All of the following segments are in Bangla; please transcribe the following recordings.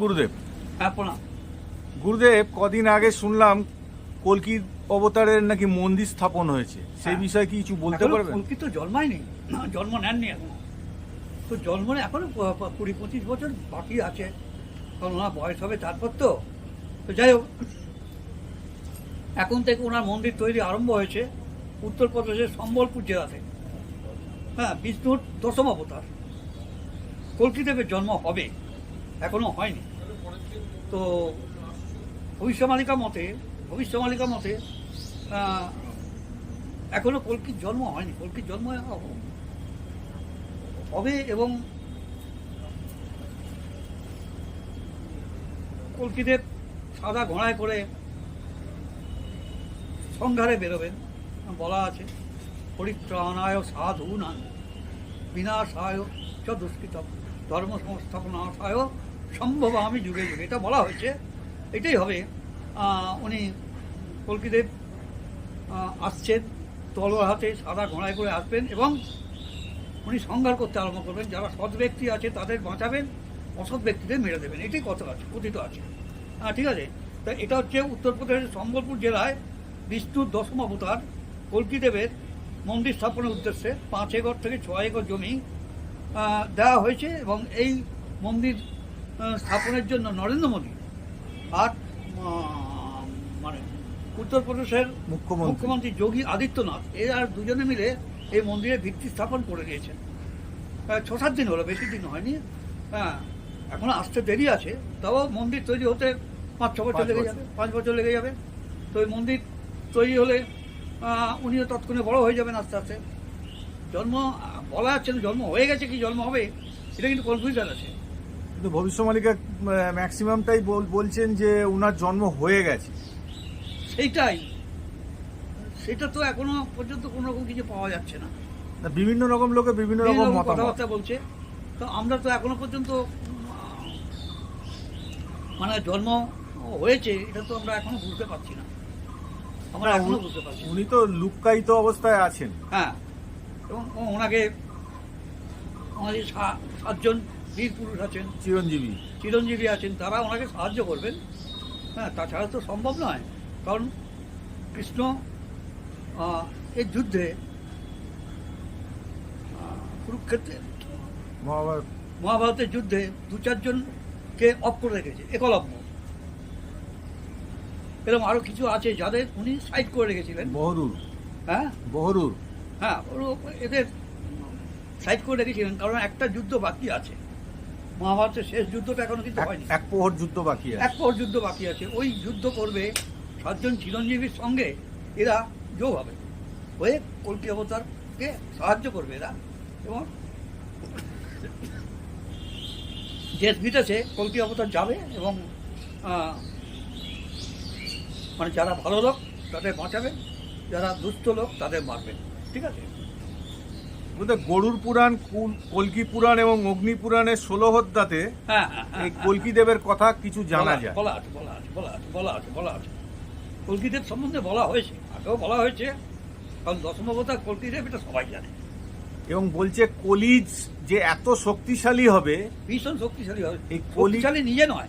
গুরুদেব। গুরুদেব কদিন আগে শুনলাম কলকির অবতারের নাকি মন্দির স্থাপন হয়েছে। সেই হ্যাঁ। বিষয়ে কি কিছু বলতে পারবেন? কল্কি তো জন্মায়নি। জন্ম নেননি এখন। তো জন্ম এখনও কুড়ি পঁচিশ বছর বাকি আছে। কারণ ওনার বয়স হবে তারপর তো। তো যাই হোক। এখন থেকে ওনার মন্দির তৈরি আরম্ভ হয়েছে। উত্তরপ্রদেশের সম্বলপুর জেলাতে। হ্যাঁ বিষ্ণুর দশম অবতার। কলকিদেবের জন্ম হবে, এখনও হয়নি। তো ভবিষ্যমালিকা মতে ভবিষ্যমালিকা মতে এখনও কল্কির জন্ম হয়নি। কলকির জন্ম হবে এবং কলকিদেব সাদা ঘোড়ায় করে সংঘারে বেরোবেন। বলা আছে, পরিত্রাণায় সাধু নান বিনাশায় চ দুষ্কৃত ধর্ম সংস্থাপনাশায় সম্ভব আমি যুগে যুগে। এটা বলা হয়েছে, এটাই হবে। উনি কলকিদেব আসছেন, তলোয়ার হাতে সাদা ঘোড়ায় করে আসবেন এবং উনি সংঘার করতে আরম্ভ করবেন। যারা সৎ ব্যক্তি আছে তাদের বাঁচাবেন, অসৎ ব্যক্তিদের মেরে দেবেন। এটাই কথা আছে, কথিত আছে। হ্যাঁ ঠিক আছে? তা এটা হচ্ছে উত্তরপ্রদেশের সম্বলপুর জেলায় বিষ্ণুর দশম অবতার। কল্কিদেবের মন্দির স্থাপনের উদ্দেশ্যে পাঁচ একর থেকে ছয় একর জমি দেওয়া হয়েছে এবং এই মন্দির স্থাপনের জন্য নরেন্দ্র মোদী আর মানে উত্তরপ্রদেশের মুখ্যমন্ত্রী। মুখ্যমন্ত্রী যোগী আদিত্যনাথ এর আর দুজনে মিলে এই মন্দিরের ভিত্তি স্থাপন করে দিয়েছেন ছ সাত দিন হলো বেশি দিন হয়নি। হ্যাঁ এখনও আসতে দেরি আছে তাও মন্দির তৈরি হতে পাঁচ ছ বছর লেগে যাবে পাঁচ বছর লেগে যাবে। তো এই মন্দির তৈরি হলে উনিও তৎক্ষণে বড় হয়ে যাবেন আস্তে আস্তে। জন্ম বলা যাচ্ছে না জন্ম হয়ে গেছে কি জন্ম হবে এটা কিন্তু কনফিউশন আছে। কিন্তু ভবিষ্যমালিকা ম্যাক্সিমামটাই বলছেন যে উনার জন্ম হয়ে গেছে। সেইটাই। সেটা তো এখনও পর্যন্ত কোনো রকম কিছু পাওয়া যাচ্ছে না। বিভিন্ন রকম লোকে বিভিন্ন রকম কথাবার্তা বলছে। তো আমরা তো এখনও পর্যন্ত মানে জন্ম হয়েছে এটা তো আমরা এখনও বুঝতে পারছি না। আমরা এখনও বুঝতে পারছি। উনি তো লুক্কায়িত অবস্থায় আছেন। হ্যাঁ এবং ওনাকে আমাদের সাতজন বীর পুরুষ আছেন চিরঞ্জীবী। চিরঞ্জীবী আছেন তারা ওনাকে সাহায্য করবেন। হ্যাঁ তাছাড়া তো সম্ভব নয় কারণ কৃষ্ণ আহ, এই যুদ্ধে কুরুক্ষেত্রে মহাভারত। মহাভারতের যুদ্ধে দু চারজনকে অফ করে রেখেছে একলব্য। এরকম আরও কিছু আছে যাদের উনি সাইড করে রেখেছিলেন। বহরুর। হ্যাঁ? বহরুর। হ্যাঁ এদের সাইড করে রেখেছিলেন কারণ একটা যুদ্ধ বাকি আছে। মহাভারতের শেষ যুদ্ধটা এখনও কিন্তু হয়নি। এক প্রহর যুদ্ধ বাকি আছে। এক পর যুদ্ধ বাকি আছে। ওই যুদ্ধ করবে সাতজন চিরঞ্জীবীর সঙ্গে এরা যোগ হবে। হয়ে কল্কি অবতারকে সাহায্য করবে এরা। এবং দেশ বিদেশে কল্কি অবতার যাবে এবং মানে যারা ভালো লোক তাদের বাঁচাবেন যারা দুস্থ লোক তাদের মারবেন ঠিক আছে? গরুর পুরাণ কুল- কল্কি পুরাণ এবং অগ্নি পুরাণের ষোলো হদ্দাতে হ্যাঁ হ্যাঁ হ্যাঁ, এই হ্যাঁ। কল্কি দেবের কথা কিছু জানা যায়। বলা আছে বলা আছে বলা আছে বলা আছে বলা আছে। কল্কিদেব সম্বন্ধে বলা হয়েছে আগেও বলা হয়েছে। কারণ দশম অবতার কল্কিদেব এটা সবাই জানে। এবং বলছে কলিজ যে এত শক্তিশালী হবে ভীষণ শক্তিশালী হবে। এই কলি- শক্তিশালী নিজে নয়।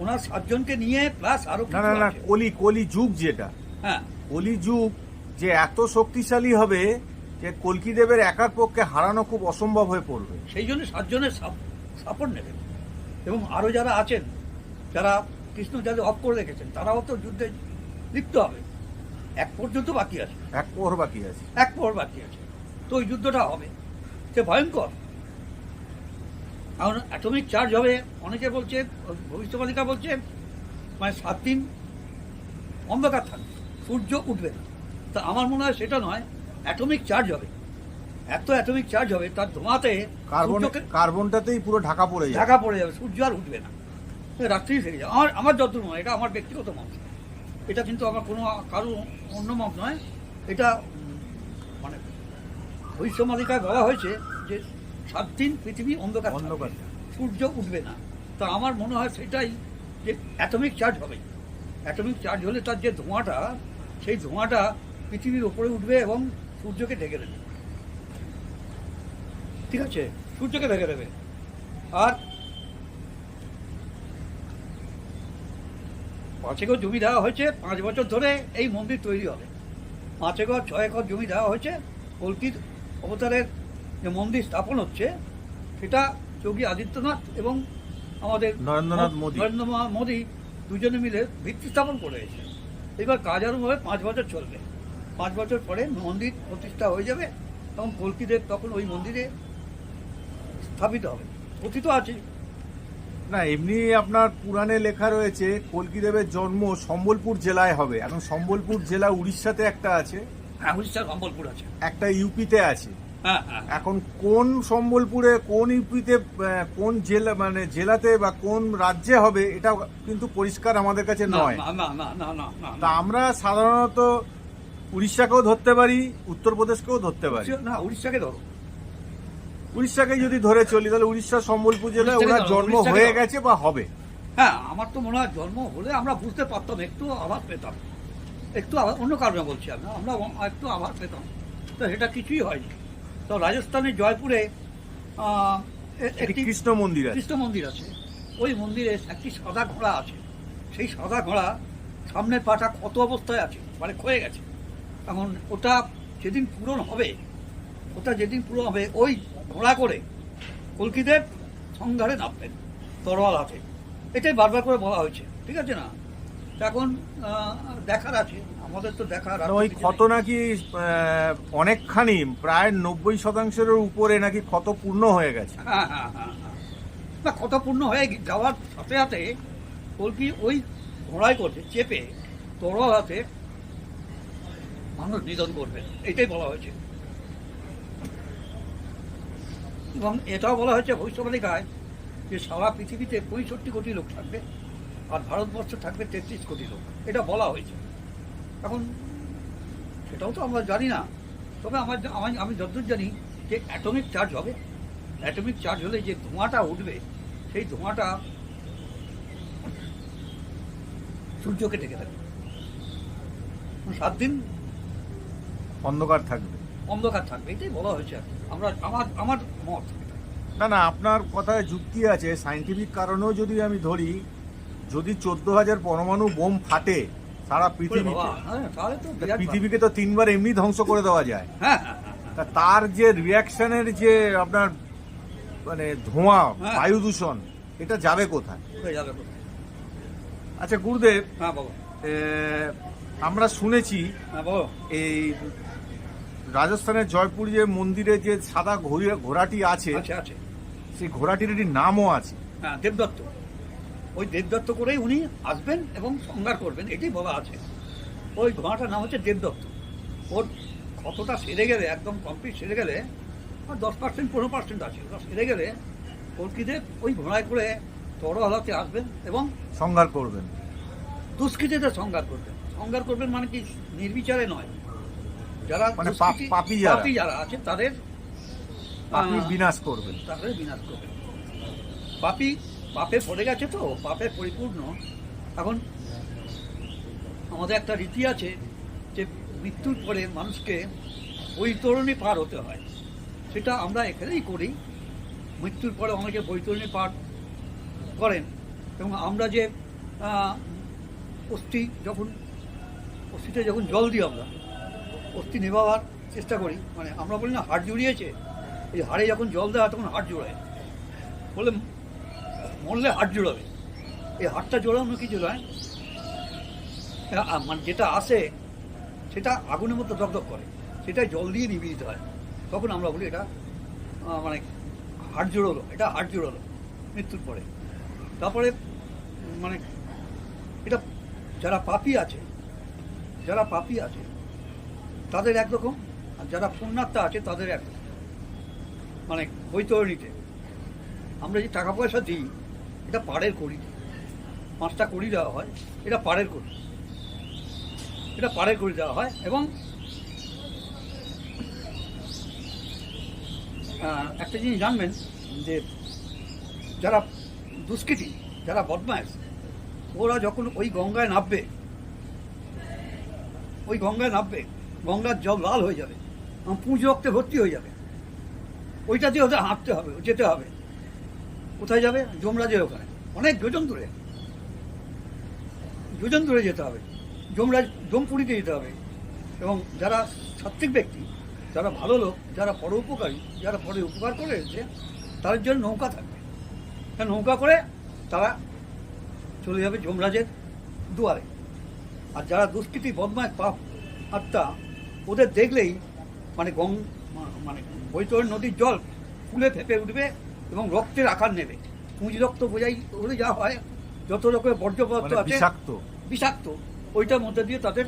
ওনার সাতজনকে নিয়ে প্লাস আরও না না না কলি কলি যুগ যেটা। হ্যাঁ। কলি যুগ যে এত শক্তিশালী হবে যে কলকি দেবের একার পক্ষে হারানো খুব অসম্ভব হয়ে পড়বে। সেই জন্য সাতজনের সাপোর্ট নেবেন এবং আরও যারা আছেন যারা কৃষ্ণ যাদের অফ করে রেখেছেন তারাও তো যুদ্ধে লিপ্ত হবে। এক পর্যন্ত বাকি আছে। এক প্রহর বাকি আছে। এক পর বাকি আছে। তো ওই যুদ্ধটা হবে। সে ভয়ঙ্কর। কারণ অ্যাটমিক চার্জ হবে অনেকে বলছে ভবিষ্যবাণিকা বলছে মানে সাত দিন অন্ধকার থাকবে সূর্য উঠবে না। তা আমার মনে হয় সেটা নয় অ্যাটমিক চার্জ হবে। এত অ্যাটমিক চার্জ হবে তার ধোঁয়াতে কার্বন কার্বনটাতেই পুরো ঢাকা পড়ে যাবে ঢাকা পড়ে যাবে সূর্য আর উঠবে না। রাত্রি থেকে যাবে। আমার আমার যত নয় এটা আমার ব্যক্তিগত মত। এটা কিন্তু আমার কোনো কারও অন্য মত নয়। এটা মানে ভবিষ্যমালিকায় বলা হয়েছে যে সাত দিন পৃথিবী অন্ধকার। অন্ধকার। সূর্য উঠবে না। তা আমার মনে হয় সেটাই যে অ্যাটমিক চার্জ হবে। অ্যাটমিক চার্জ হলে তার যে ধোঁয়াটা সেই ধোঁয়াটা পৃথিবীর ওপরে উঠবে এবং সূর্যকে ঢেকে দেবে। ঠিক আছে? সূর্যকে ঢেকে দেবে। আর পাঁচ একর জমি দেওয়া হয়েছে পাঁচ বছর ধরে এই মন্দির তৈরি হবে। পাঁচ একর ছয় একর জমি দেওয়া হয়েছে কল্কির অবতারের যে মন্দির স্থাপন হচ্ছে সেটা যোগী আদিত্যনাথ এবং আমাদের নরেন্দ্রনাথ মোদী। নরেন্দ্র মোদী দুজনে মিলে ভিত্তি স্থাপন করেছে এবার কাজ আরম্ভ হবে পাঁচ বছর চলবে। পাঁচ বছর পরে মন্দির প্রতিষ্ঠা হয়ে যাবে এবং কলকিদেব তখন ওই মন্দিরে স্থাপিত হবে। কথিত আছে। না এমনি আপনার পুরাণে লেখা রয়েছে কলকিদেবের জন্ম সম্বলপুর জেলায় হবে। এখন সম্বলপুর জেলা উড়িষ্যাতে একটা আছে। হ্যাঁ উড়িষ্যার সম্বলপুর আছে। একটা ইউপিতে আছে। এখন কোন সম্বলপুরে কোন ইউপিতে কোন জেলা মানে জেলাতে বা কোন রাজ্যে হবে এটা কিন্তু পরিষ্কার আমাদের কাছে নয়। তা আমরা সাধারণত উড়িষ্যাকেও ধরতে পারি উত্তরপ্রদেশকেও ধরতে পারি। না উড়িষ্যাকে ধরো। উড়িষ্যাকে যদি ধরে চলি তাহলে উড়িষ্যা সম্বলপুর জেলায় ওনার জন্ম হয়ে গেছে বা হবে। হ্যাঁ আমার তো মনে হয় জন্ম হলে আমরা বুঝতে পারতাম একটু আভাস পেতাম। একটু আভাস অন্য কারণে বলছি আমরা আমরা একটু আভাস পেতাম। তো সেটা কিছুই হয়নি। তো রাজস্থানের জয়পুরে একটি কৃষ্ণ মন্দির আছে। কৃষ্ণ মন্দির আছে। ওই মন্দিরে একটি সাদা ঘোড়া আছে। সেই সাদা ঘোড়া সামনের পাটা কত অবস্থায় আছে মানে ক্ষয়ে গেছে। এখন ওটা যেদিন পূরণ হবে ওটা যেদিন পূরণ হবে ওই ঘোড়া করে কলকিদের সংঘারে নামবেন। তরোয়াল হাতে। এটাই বারবার করে বলা হয়েছে। ঠিক আছে না? এখন দেখার আছে। আমাদের তো দেখার আর ওই ক্ষত নাকি অনেকখানি প্রায় নব্বই শতাংশের উপরে নাকি ক্ষত পূর্ণ হয়ে গেছে। হ্যাঁ হ্যাঁ হ্যাঁ হ্যাঁ। না কত পূর্ণ হয়ে যাওয়ার সাথে সাথে কলকি ওই ঘোড়ায় করছে চেপে তরোয়াল হাতে মানুষ নিধন করবে। এটাই বলা হয়েছে। এবং এটাও বলা হয়েছে ভবিষ্যৎবাণিকায় যে সারা পৃথিবীতে পঁয়ষট্টি কোটি লোক থাকবে। আর ভারতবর্ষ থাকবে তেত্রিশ কোটি লোক। এটা বলা হয়েছে। এখন সেটাও তো আমরা জানি না। তবে আমার আমি আমি যতদূর জানি যে অ্যাটমিক চার্জ হবে। অ্যাটমিক চার্জ হলে যে ধোঁয়াটা উঠবে সেই ধোঁয়াটা সূর্যকে ঢেকে থাকবে সাত দিন অন্ধকার থাকবে। অন্ধকার থাকবে এটাই বলা হয়েছে আর আমরা আমার আমার মত। না না আপনার কথায় যুক্তি আছে। সাইন্টিফিক কারণেও যদি আমি ধরি যদি চোদ্দ হাজার পরমাণু বোম ফাটে সারা পৃথিবীতে হ্যাঁ, পৃথিবীকে তো তিনবার এমনি ধ্বংস করে দেওয়া যায়। হ্যাঁ হ্যাঁ। তা তার যে রিয়াকশনের যে আপনার মানে ধোঁয়া। বায়ু দূষণ এটা যাবে কোথায়? আচ্ছা গুরুদেব আমরা শুনেছি এই রাজস্থানের জয়পুর যে মন্দিরে যে সাদা ঘোড়া ঘোড়াটি আছে সেই ঘোড়াটির একটি নামও আছে। দেবদত্ত। ওই দেবদত্ত করেই উনি আসবেন এবং সংহার করবেন এটাই বলা আছে। ওই ঘোড়াটার নাম হচ্ছে দেবদত্ত। ওর কতটা সেরে গেলে একদম কমপ্লিট সেরে গেলে আর দশ পার্সেন্ট পনেরো পার্সেন্ট আছে ওটা সেরে গেলে কলকিদের ওই ঘোড়ায় করে তরহালাতে আসবেন এবং সংহার করবেন। দুষ্কৃতীদের সংহার করবেন। সংহার করবেন মানে কি? নির্বিচারে নয়। যারা মানে পাপ- যারা। আছে তাদের বিনাশ করবেন। তাদের বিনাশ করবেন। পাপি পাপে পড়ে গেছে তো, পাপে পরিপূর্ণ। এখন আমাদের একটা রীতি আছে যে মৃত্যুর পরে মানুষকে বৈতরণী পার হতে হয়। সেটা আমরা এখানেই করি। মৃত্যুর পরে অনেকে বৈতরণী পার করেন এবং আমরা যে অস্থি যখন, অস্থিতে যখন জল দিই আমরা, অস্থি নেভাবার চেষ্টা করি। মানে আমরা বলি না, হাড় জুড়িয়েছে। এই হাড়ে যখন জল দেওয়া তখন হাড় জোড়ায়। বলে মরলে হাড় জোড়াবে। এই হাড়টা জোড়ানো কিছু নয় মানে যেটা আসে, সেটা আগুনের মতো দগদগ করে। সেটাই জল দিয়ে দিতে হয়। তখন আমরা বলি এটা মানে হাড় জোড়ালো, এটা হাড় জোড়ালো, মৃত্যুর পরে। তারপরে মানে এটা যারা পাপি আছে, যারা পাপি আছে, তাদের একরকম আর যারা পুণ্যাত্মা আছে, তাদের একরকম মানে বৈতরণীতে। আমরা যে টাকা পয়সা দিই এটা পাড়ের করি পাঁচটা করি দেওয়া হয়, এটা পাড়ের করি এটা পাড়ের করে দেওয়া হয় এবং একটা জিনিস জানবেন যে যারা দুষ্কৃতী, যারা বদমাস ওরা যখন ওই গঙ্গায় নামবে, ওই গঙ্গায় নামবে, গঙ্গার জল লাল হয়ে যাবে পুঁজ রক্তে ভর্তি হয়ে যাবে। ওইটা দিয়ে ওদের হাঁটতে হবে, যেতে হবে। কোথায় যাবে? যমরাজের ওখানে। অনেক যোজন দূরে। যোজন দূরে যেতে হবে। যমরাজ, যমপুরীতে যেতে হবে। এবং যারা সাত্বিক ব্যক্তি, যারা ভালো লোক, যারা পরোপকারী যারা পরে উপকার করে এসেছে তাদের জন্য নৌকা থাকবে। নৌকা করে তারা চলে যাবে যমরাজের দুয়ারে। আর যারা দুষ্কৃতি বদমায় পাপ, আত্মা, ওদের দেখলেই মানে গং মানে বৈতরণ নদীর জল ফুলে ফেপে উঠবে। এবং রক্তের আকার নেবে। পুঁজ রক্ত বোঝাই ওদের যা হয় যত রকমের বর্জ্য পদার্থ মানে আছে বিষাক্ত। বিষাক্ত ওইটার মধ্যে দিয়ে তাদের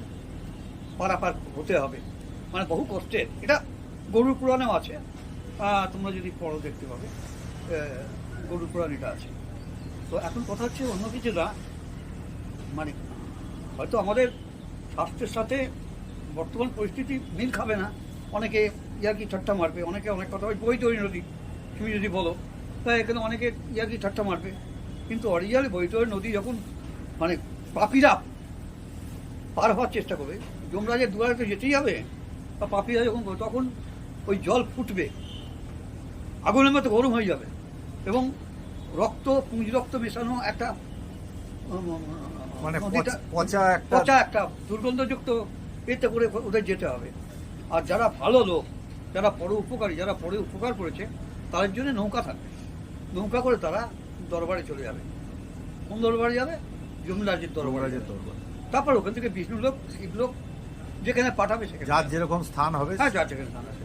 পারাপার হতে হবে। মানে বহু কষ্টের। এটা গরুর পুরাণেও আছে। তোমরা যদি পড়ো দেখতে পাবে। গরুর পুরাণ এটা আছে। তো এখন কথা হচ্ছে অন্য কিছু না। মানে হয়তো আমাদের স্বাস্থ্যের সাথে বর্তমান পরিস্থিতি মিল খাবে না। অনেকে ইয়ার কি ঠাট্টা মারবে অনেকে অনেক কথা ওই বই তৈরি নদী। তুমি যদি বলো তাই এখানে অনেকে ইয়ার্কি ঠাট্টা মারবে? কিন্তু অরিজিনালি বৈতরণী নদী যখন মানে পাপিরা পার হওয়ার চেষ্টা করবে যমরাজের দুয়ারে তো যেতেই হবে বা পাপিরা যখন তখন ওই জল ফুটবে আগুনের মতো গরম হয়ে যাবে এবং রক্ত পুঁজ রক্ত মেশানো একটা মানে পচা একটা পচা একটা দুর্গন্ধযুক্ত এতে করে ওদের যেতে হবে। আর যারা ভালো লোক যারা পরে উপকারী যারা পরে উপকার করেছে তাদের জন্য নৌকা থাকবে। নৌকা করে তারা দরবারে চলে যাবে। কোন দরবারে যাবে? যমরাজের দরবারে যাবে। দরবার। তারপর ওখান থেকে বিষ্ণু লোক শিব লোক যেখানে পাঠাবে সেখানে যার যেরকম স্থান হবে। হ্যাঁ যার যেখানে স্থান আছে।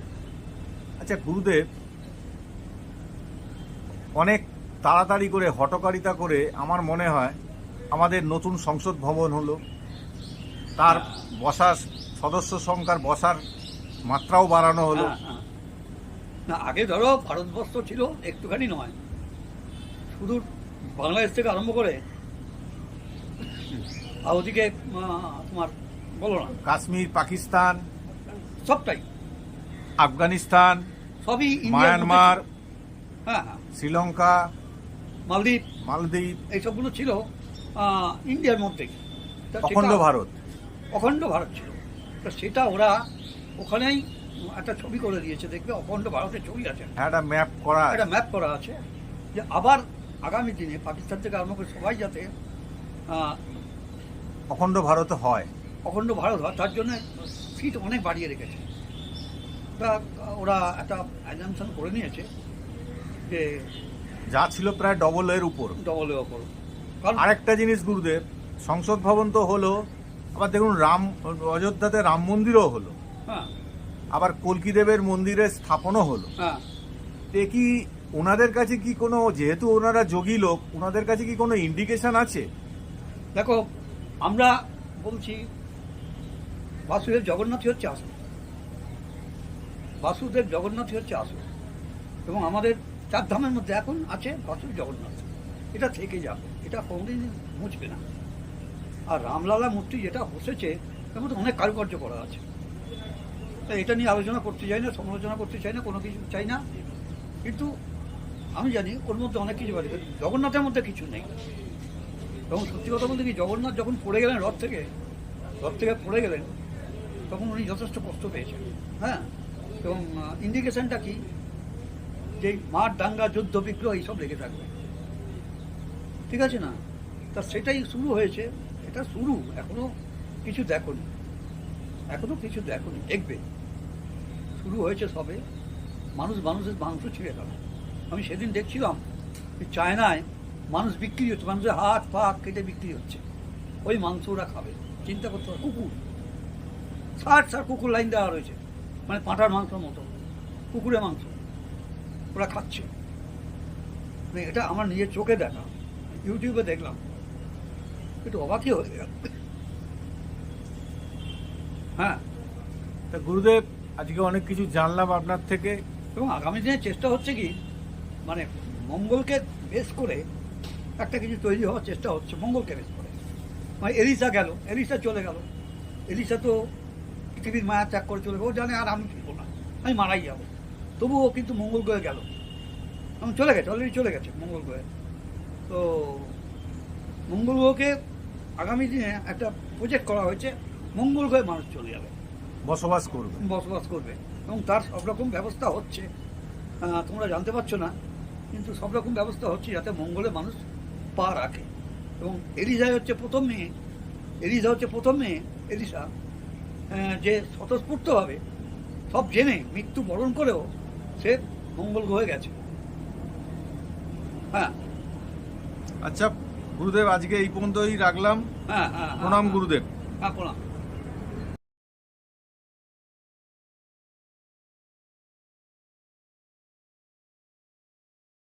আচ্ছা গুরুদেব অনেক তাড়াতাড়ি করে হটকারিতা করে আমার মনে হয় আমাদের নতুন সংসদ ভবন হলো। তার বসার সদস্য সংখ্যার বসার মাত্রাও বাড়ানো হলো। হ্যাঁ, হ্যাঁ। না আগে ধরো ভারতবর্ষ ছিল একটুখানি নয়। শুধু বাংলাদেশ থেকে আরম্ভ করে আর ওদিকে তোমার বলো না। কাশ্মীর পাকিস্তান সবটাই। আফগানিস্তান সবই মায়ানমার হ্যাঁ হ্যাঁ। শ্রীলঙ্কা মালদ্বীপ মালদ্বীপ এইসবগুলো ছিল ইন্ডিয়ার মধ্যেই তা অখণ্ড ভারত। অখণ্ড ভারত ছিল। তো সেটা ওরা ওখানেই একটা ছবি করে দিয়েছে দেখবে অখণ্ড ভারতের ছবি আছে। হ্যাঁ একটা ম্যাপ করা একটা ম্যাপ করা আছে। যে আবার আগামী দিনে পাকিস্তান থেকে আরম্ভ করে সবাই যাতে অখণ্ড ভারতে হয়। অখণ্ড ভারত হয় তার জন্য সিট অনেক বাড়িয়ে রেখেছে। তা ওরা একটা অ্যাজামশন করে নিয়েছে যে যা ছিল প্রায় ডবল এর উপর। ডবলের ওপর কারণ আরেকটা জিনিস গুরুদেব সংসদ ভবন তো হলো আবার দেখুন রাম অযোধ্যাতে রাম মন্দিরও হলো। হ্যাঁ। আবার কলকি দেবের মন্দিরে স্থাপনও হলো। হ্যাঁ। কি ওনাদের কাছে কি কোনো, যেহেতু ওনারা যোগী লোক, ওনাদের কাছে কি কোনো ইন্ডিকেশন আছে? দেখো, আমরা বলছি, বাসুদেব জগন্নাথই হচ্ছে আসল। বাসুদেব জগন্নাথই হচ্ছে আসল। এবং আমাদের চার ধামের মধ্যে এখন আছে বাসুদেব জগন্নাথ। এটা থেকে যাবে, এটা কোনোদিন মুছবে না। আর রামলালা মূর্তি যেটা বসেছে তার মধ্যে অনেক কারুকার্য করা আছে। তাই এটা নিয়ে আলোচনা করতে চাই না, সমালোচনা করতে চাই না, কোনো কিছু চাই না। কিন্তু আমি জানি ওর মধ্যে অনেক কিছু পারে জগন্নাথের মধ্যে কিছু নেই। এবং সত্যি কথা বলতে কি, জগন্নাথ যখন পড়ে গেলেন রথ থেকে রথ থেকে পড়ে গেলেন, তখন উনি যথেষ্ট কষ্ট পেয়েছেন। হ্যাঁ? এবং ইন্ডিকেশনটা কি? যে মার দাঙ্গা, যুদ্ধ, বিগ্রহ, এইসব লেগে থাকবে। ঠিক আছে না? তা সেটাই শুরু হয়েছে। এটা শুরু, এখনও কিছু দেখোনি। এখনও কিছু দেখোনি, দেখবে। শুরু হয়েছে সবে। মানুষ মানুষের মাংস ছিঁড়ে গেল আমি সেদিন দেখছিলাম যে চায়নায় মানুষ বিক্রি হচ্ছে মানুষের হাত পা কেটে বিক্রি হচ্ছে। ওই মাংস ওরা খাবে। চিন্তা করতে হবে কুকুর। ষাট ষাট কুকুর লাইন দেওয়া রয়েছে। মানে পাঁঠার মাংসের মতো। কুকুরের মাংস। ওরা খাচ্ছে। মানে এটা আমার নিজের চোখে দেখা। ইউটিউবে দেখলাম। একটু অবাকই হয়ে গেল হ্যাঁ। তা গুরুদেব আজকে অনেক কিছু জানলাম আপনার থেকে। এবং আগামী দিনে চেষ্টা হচ্ছে কি মানে মঙ্গলকে বেশ করে একটা কিছু তৈরি হওয়ার চেষ্টা হচ্ছে মঙ্গলকে বেশ করে। মানে এলিসা গেল এলিসা চলে গেল। এলিসা তো পৃথিবীর মায়া ত্যাগ করে চলে গেল। ও জানে আর আমি ফিরবো না আমি মারাই যাব। তবুও কিন্তু মঙ্গল গ্রহে গেল। আমি চলে গেছে অলরেডি চলে গেছে মঙ্গল গ্রহে। তো মঙ্গল গ্রহকে আগামী দিনে একটা প্রজেক্ট করা হয়েছে মঙ্গল গ্রহে মানুষ চলে যাবে। বসবাস করবে। বসবাস করবে। এবং তার সব রকম ব্যবস্থা হচ্ছে। তোমরা জানতে পারছ না কিন্তু সব রকম ব্যবস্থা হচ্ছে যাতে মঙ্গলে মানুষ পা রাখে। এবং এলিজাই হচ্ছে প্রথম মেয়ে এলিজা হচ্ছে প্রথম মেয়ে এলিসা যে স্বতঃস্ফূর্তভাবে সব জেনে মৃত্যু বরণ করেও সে মঙ্গল গ্রহে গেছে। হ্যাঁ। আচ্ছা গুরুদেব আজকে এই পর্যন্তই রাখলাম। হ্যাঁ হ্যাঁ হ্যাঁ, প্রণাম হ্যাঁ। গুরুদেব। হ্যাঁ প্রণাম।